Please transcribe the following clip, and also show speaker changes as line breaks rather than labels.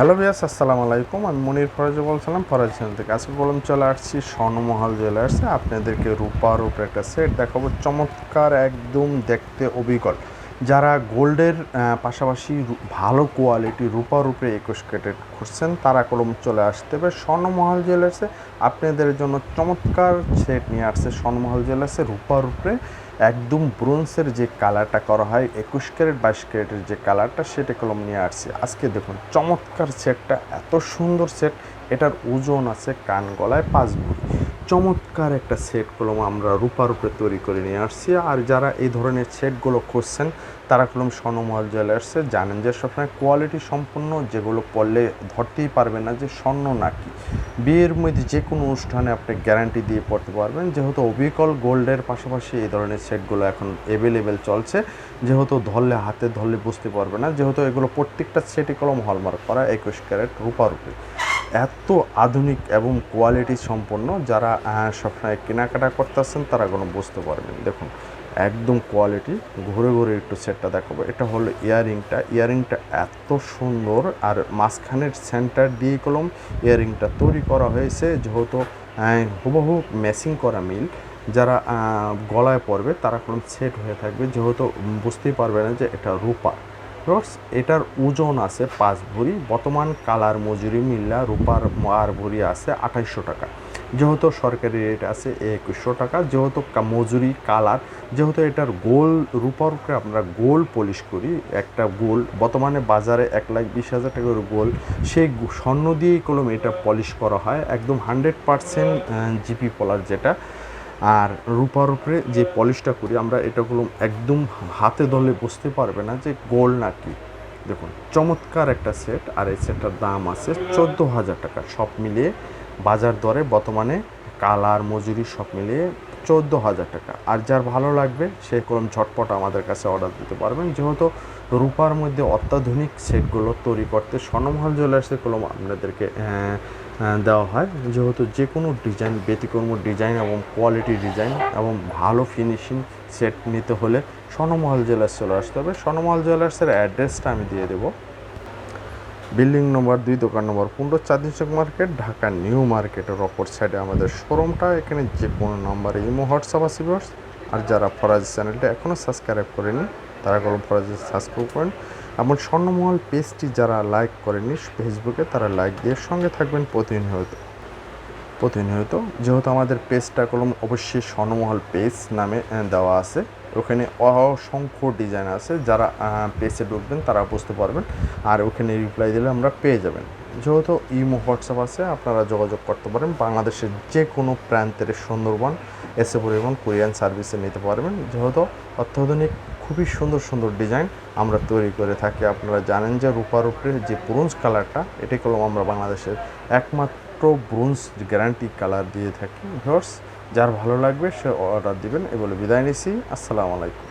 Hello বিয়াস আসসালামু আলাইকুম। আমি মনির ফরাজি বলছিলাম, ফরাজ থেকে। আজকে বললাম চলে আসছি স্বর্ণমহল জুয়েলার্সে আপনাদেরকে রূপার উপরে একটা সেট দেখাবো। চমৎকার, একদম দেখতে অবিকল। যারা গোল্ডের পাশাপাশি ভালো কোয়ালিটি রূপার উপরে একুশ ক্যারেট খুঁজছেন, তারা কলম চলে আসতে হবে। স্বর্ণমহল জুয়েলার্সে আপনাদের জন্য চমৎকার সেট নিয়ে আসছে স্বর্ণমহল জুয়েলার্সে রূপার উপরে একদম ব্রোঞ্জের যে কালারটা করা হয়, একুশ ক্যারেট, বাইশ ক্যারেটের যে কালারটা, সেটা কলম নিয়ে আসছে। আজকে দেখুন, চমৎকার সেটটা, এত সুন্দর সেট। এটার ওজন আছে কান গলায় পাঁচ ভরি চমৎকার একটা সেট কলম আমরা রূপার উপরে তৈরি করে নিয়ে আসছি। আর যারা এই ধরনের সেটগুলো খুঁজছেন, তারা কলম স্বর্ণমহল জুয়েলার্সে জানেন যে সবসময় কোয়ালিটি সম্পন্ন যেগুলো পড়লে ধরতেই পারবেন না যে স্বর্ণ নাকি। বিয়ের মধ্যে যে কোনো অনুষ্ঠানে আপনি গ্যারান্টি দিয়ে পড়তে পারবেন। যেহেতু অবিকল গোল্ডের পাশাপাশি এই ধরনের সেটগুলো এখন অ্যাভেলেবেল চলছে, যেহেতু ধরলে হাতে ধরলে বুঝতে পারবে না। যেহেতু এগুলো প্রত্যেকটা সেটি কলম হলমার্ক করা, একুশ ক্যারেট রূপার উপরে এত আধুনিক এবং কোয়ালিটি সম্পন্ন যারা সবসময় কেনাকাটা করতেছেন, তারা কোনো বুঝতে পারবেন। দেখুন, একদম কোয়ালিটি ঘুরে ঘুরে একটু সেটটা দেখাবো। এটা হলো ইয়ারিংটা ইয়ারিংটা এত সুন্দর, আর মাঝখানের সেন্টার দিয়ে কলম ইয়ারিংটা তৈরি করা হয়েছে, যেহেতু হুবহু ম্যাচিং করা মিল। যারা গলায় পরবে, তারা কলম সেট হয়ে থাকবে, যেহেতু বুঝতেই পারবে না যে এটা রূপা। রোডস এটার ওজন আছে পাঁচ ভরি, বর্তমান কালার মজুরি মিল্লা রূপার আর ভরি আছে আঠাইশশো টাকা। যেহেতু সরকারি রেট আছে একুশশো টাকা, যেহেতু মজুরি কালার, যেহেতু এটার গোল রূপার উপরে আমরা গোল পলিশ করি, একটা গোল বর্তমানে বাজারে এক লাখ বিশ হাজার টাকার গোল সেই স্বর্ণ দিয়েই কলম এটা পলিশ করা হয়, একদম হান্ড্রেড পারসেন্ট জিপি পলার যেটা। আর রূপার উপরে যে পলিশটা করি, আমরা এটাগুলো একদম হাতে ধরলে বুঝতে পারবে না যে গোল নাকি। দেখুন, চমৎকার একটা সেট আর এই সেটটার দাম আছে চোদ্দ হাজার টাকা। সব মিলিয়ে বাজার দরে বর্তমানে কালার মজুরি সব মিলিয়ে চোদ্দ হাজার টাকা। আর যার ভালো লাগবে, সে কলম ঝটপট আমাদের কাছে অর্ডার দিতে পারবেন। যেহেতু রূপার মধ্যে অত্যাধুনিক সেটগুলো তৈরি করতে স্বর্ণমহল জুয়েলার্সের কলম আপনাদেরকে দেওয়া হয়। যেহেতু যে কোনো ডিজাইন ব্যতিক্রম ডিজাইন এবং কোয়ালিটি ডিজাইন এবং ভালো ফিনিশিং সেট নিতে হলে স্বর্ণমহল জুয়েলার্স চলে আসতে হবে। স্বর্ণমহল জুয়েলার্সের অ্যাড্রেসটা আমি দিয়ে দেবো। বিল্ডিং নম্বর দুই, দোকান নম্বর পনেরো, চাঁদনি চক মার্কেট, ঢাকা নিউ মার্কেটের অপর সাইডে আমাদের শোরুমটা। এখানে যে কোনো নম্বরে ইমো, হোয়াটসঅ্যাপ আছে। আর যারা ফরাজ চ্যানেলটা এখনও সাবস্ক্রাইব করেনি, তারা কোনো ফরাজি সাবস্ক্রাইব করেন। এবং স্বর্ণমহল পেজটি যারা লাইক করেনি ফেসবুকে তারা লাইক দিয়ে সঙ্গে থাকবেন প্রতিনিয়ত। প্রতিনিয়ত, যেহেতু আমাদের পেজটা কলম অবশ্যই স্বর্ণমহল পেজ নামে দেওয়া আছে। ওখানে অসংখ্য ডিজাইন আছে, যারা পেজে ঢুকবেন তারা বুঝতে পারবেন। আর ওখানে রিপ্লাই দিলে আমরা পেয়ে যাবেন। যেহেতু ইমো, হোয়াটসঅ্যাপ আছে, আপনারা যোগাযোগ করতে পারেন। বাংলাদেশের যে কোনো প্রান্তের সুন্দরবন, এসে পরিবহন, কোরিয়ান সার্ভিসে নিতে পারবেন। যেহেতু অত্যাধুনিক, খুবই সুন্দর সুন্দর ডিজাইন আমরা তৈরি করে থাকি। আপনারা জানেন যে রূপার উপরে যে ব্রোঞ্জ কালারটা এটি কলম আমরা বাংলাদেশের একমাত্র ব্রোঞ্জ গ্যারান্টি কালার দিয়ে থাকি, ভিউয়ার্স। যার ভালো লাগবে সে অর্ডার দিবেন। এ বলে বিদায় নিছি। আসসালামু আলাইকুম।